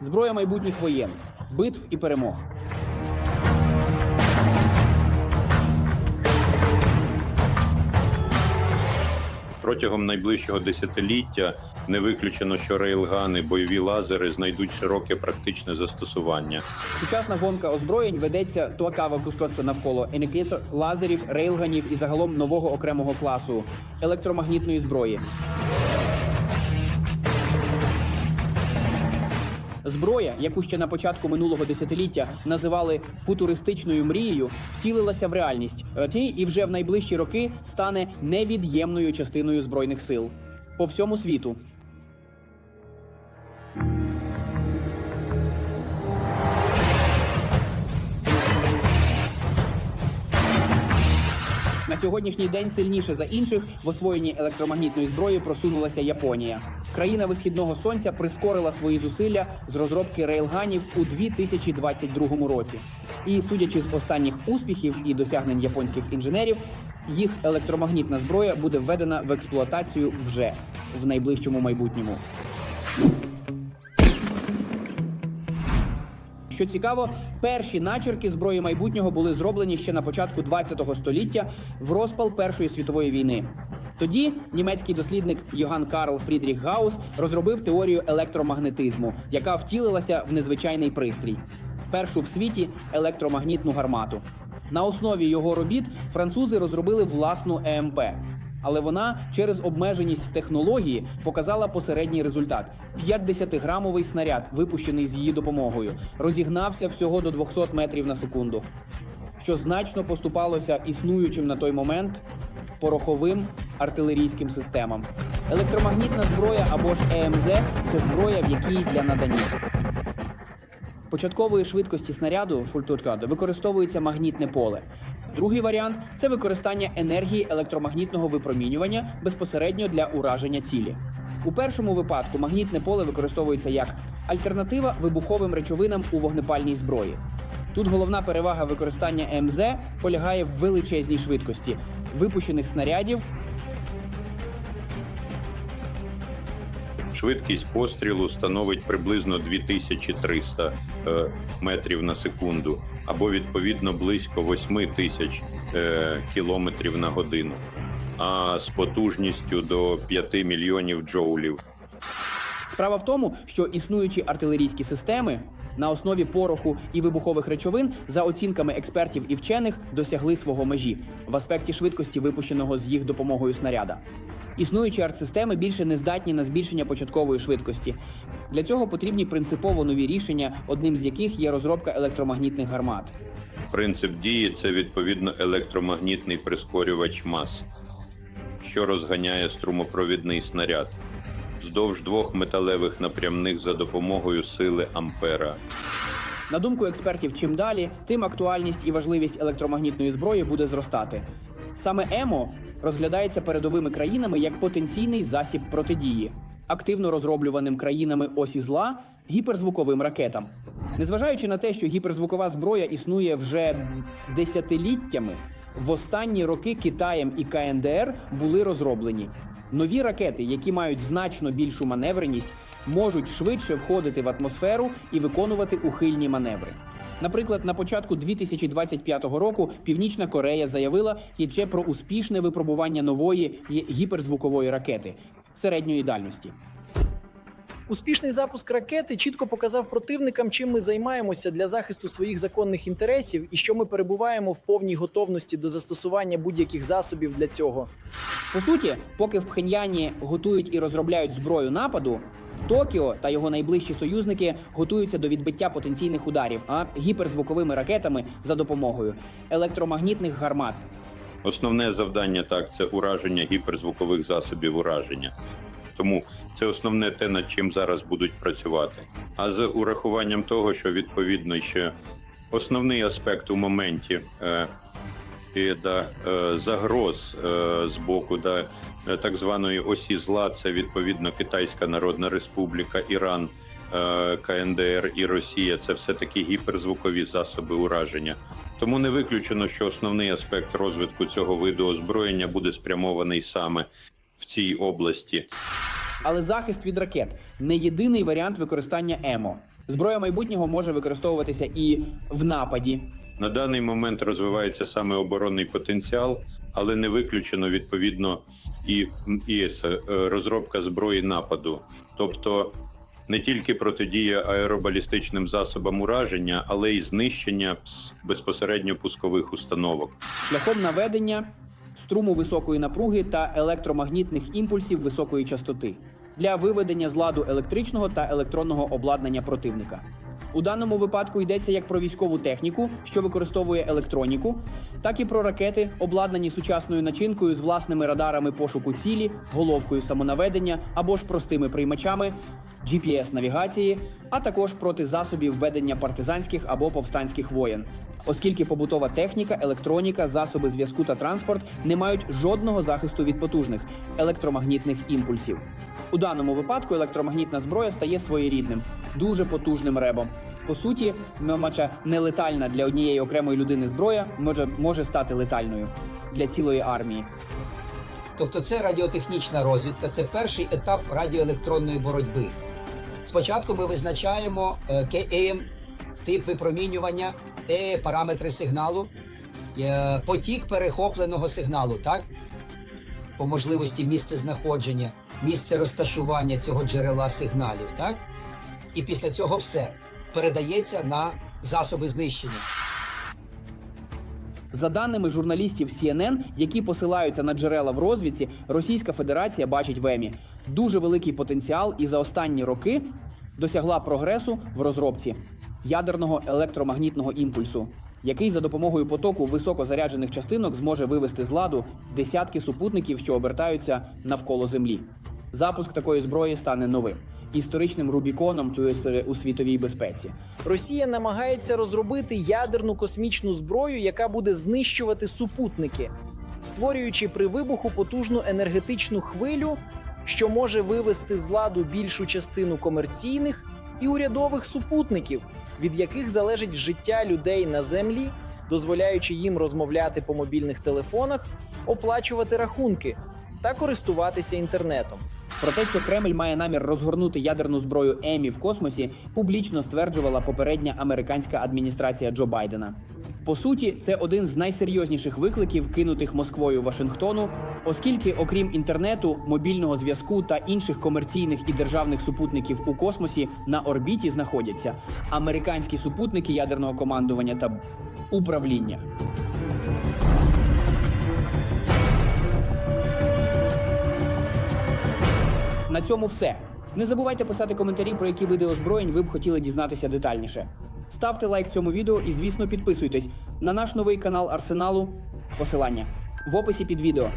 Зброя майбутніх воєн, битв і перемог. Протягом найближчого десятиліття не виключено, що рейлгани, бойові лазери знайдуть широке практичне застосування. Сучасна гонка озброєнь ведеться туакава кускоса навколо енекесо, лазерів, рейлганів і загалом нового окремого класу електромагнітної зброї. Зброя, яку ще на початку минулого десятиліття називали футуристичною мрією, втілилася в реальність От і і вже в найближчі роки стане невід'ємною частиною збройних сил по всьому світу. На сьогоднішній день сильніше за інших в освоєнні електромагнітної зброї просунулася Японія. Країна висхідного сонця прискорила свої зусилля з розробки рейлганів у 2022 році. І судячи з останніх успіхів і досягнень японських інженерів, їх електромагнітна зброя буде введена в експлуатацію вже в найближчому майбутньому. Що цікаво, перші начерки зброї майбутнього були зроблені ще на початку 20-го століття в розпал Першої світової війни. Тоді німецький дослідник Йоган Карл Фрідріх Гаус розробив теорію електромагнетизму, яка втілилася в незвичайний пристрій першу в світі електромагнітну гармату. На основі його робіт французи розробили власну ЕМП. Але вона через обмеженість технології показала посередній результат: 50-грамовий снаряд, випущений з її допомогою, розігнався всього до 200 метрів на секунду, що значно поступалося існуючим на той момент пороховим артилерійським системам. Електромагнітна зброя або ж ЕМЗ це зброя, в якій для надання початкової швидкості снаряду фультуркаду використовується магнітне поле. Другий варіант це використання енергії електромагнітного випромінювання безпосередньо для ураження цілі. У першому випадку магнітне поле використовується як альтернатива вибуховим речовинам у вогнепальній зброї. Тут головна перевага використання МЗ полягає в величезній швидкості випущених снарядів Швидкість пострілу становить приблизно 2300 е, метрів на секунду, або відповідно близько 8 тисяч е, кілометрів на годину, а з потужністю до 5 мільйонів джоулів. Справа в тому, що існуючі артилерійські системи на основі пороху і вибухових речовин, за оцінками експертів і вчених, досягли свого межі в аспекті швидкості випущеного з їх допомогою снаряда. Існуючі артсистеми більше не здатні на збільшення початкової швидкості. Для цього потрібні принципово нові рішення, одним з яких є розробка електромагнітних гармат. Принцип дії це відповідно електромагнітний прискорювач мас, що розганяє струмопровідний снаряд вздовж двох металевих напрямних за допомогою сили ампера. На думку експертів, чим далі, тим актуальність і важливість електромагнітної зброї буде зростати. Саме ЕМО розглядається передовими країнами як потенційний засіб протидії, активно розроблюваним країнами осі зла гіперзвуковим ракетам. Незважаючи на те, що гіперзвукова зброя існує вже десятиліттями, в останні роки Китаєм і КНДР були розроблені. Нові ракети, які мають значно більшу маневреність, можуть швидше входити в атмосферу і виконувати ухильні маневри. Наприклад, на початку 2025 року Північна Корея заявила ще про успішне випробування нової гіперзвукової ракети середньої дальності. Успішний запуск ракети чітко показав противникам, чим ми займаємося для захисту своїх законних інтересів і що ми перебуваємо в повній готовності до застосування будь-яких засобів для цього. По суті, поки в Пхеньяні готують і розробляють зброю нападу, Токіо та його найближчі союзники готуються до відбиття потенційних ударів, а гіперзвуковими ракетами за допомогою електромагнітних гармат. Основне завдання так це ураження гіперзвукових засобів ураження. Тому це основне те, над чим зараз будуть працювати. А з урахуванням того, що відповідно ще основний аспект у моменті е, да, е, загроз е, з боку да, е, так званої осі зла, це відповідно Китайська Народна Республіка, Іран, е, КНДР і Росія. Це все таки гіперзвукові засоби ураження. Тому не виключено, що основний аспект розвитку цього виду озброєння буде спрямований саме в цій області. Але захист від ракет не єдиний варіант використання ЕМО. Зброя майбутнього може використовуватися і в нападі. На даний момент розвивається саме оборонний потенціал, але не виключено відповідно і, і е, розробка зброї нападу, тобто не тільки протидія аеробалістичним засобам ураження, але й знищення безпосередньо пускових установок. шляхом наведення струму високої напруги та електромагнітних імпульсів високої частоти для виведення з ладу електричного та електронного обладнання противника. У даному випадку йдеться як про військову техніку, що використовує електроніку, так і про ракети, обладнані сучасною начинкою з власними радарами пошуку цілі, головкою самонаведення або ж простими приймачами, GPS-навігації, а також проти засобів ведення партизанських або повстанських воєн. Оскільки побутова техніка, електроніка, засоби зв'язку та транспорт не мають жодного захисту від потужних електромагнітних імпульсів. У даному випадку електромагнітна зброя стає своєрідним, дуже потужним ребом. По суті, мача нелетальна для однієї окремої людини зброя може, може стати летальною для цілої армії. Тобто це радіотехнічна розвідка, це перший етап радіоелектронної боротьби. Спочатку ми визначаємо е, КМ, тип випромінювання, е, параметри сигналу, е, потік перехопленого сигналу, так? По можливості місце знаходження, місце розташування цього джерела сигналів, так? І після цього все передається на засоби знищення. За даними журналістів CNN, які посилаються на джерела в розвідці, Російська Федерація бачить в ЕМІ дуже великий потенціал і за останні роки досягла прогресу в розробці ядерного електромагнітного імпульсу, який за допомогою потоку високозаряджених частинок зможе вивести з ладу десятки супутників, що обертаються навколо Землі. Запуск такої зброї стане новим історичним рубіконом у світовій безпеці. Росія намагається розробити ядерну космічну зброю, яка буде знищувати супутники, створюючи при вибуху потужну енергетичну хвилю, що може вивести з ладу більшу частину комерційних і урядових супутників, від яких залежить життя людей на землі, дозволяючи їм розмовляти по мобільних телефонах, оплачувати рахунки та користуватися інтернетом. Про те, що Кремль має намір розгорнути ядерну зброю ЕМІ в космосі, публічно стверджувала попередня американська адміністрація Джо Байдена. По суті, це один з найсерйозніших викликів, кинутих Москвою Вашингтону, оскільки, окрім інтернету, мобільного зв'язку та інших комерційних і державних супутників у космосі на орбіті знаходяться американські супутники ядерного командування та управління. На цьому все. Не забувайте писати коментарі, про які види озброєнь ви б хотіли дізнатися детальніше. Ставте лайк цьому відео і, звісно, підписуйтесь на наш новий канал Арсеналу. Посилання в описі під відео.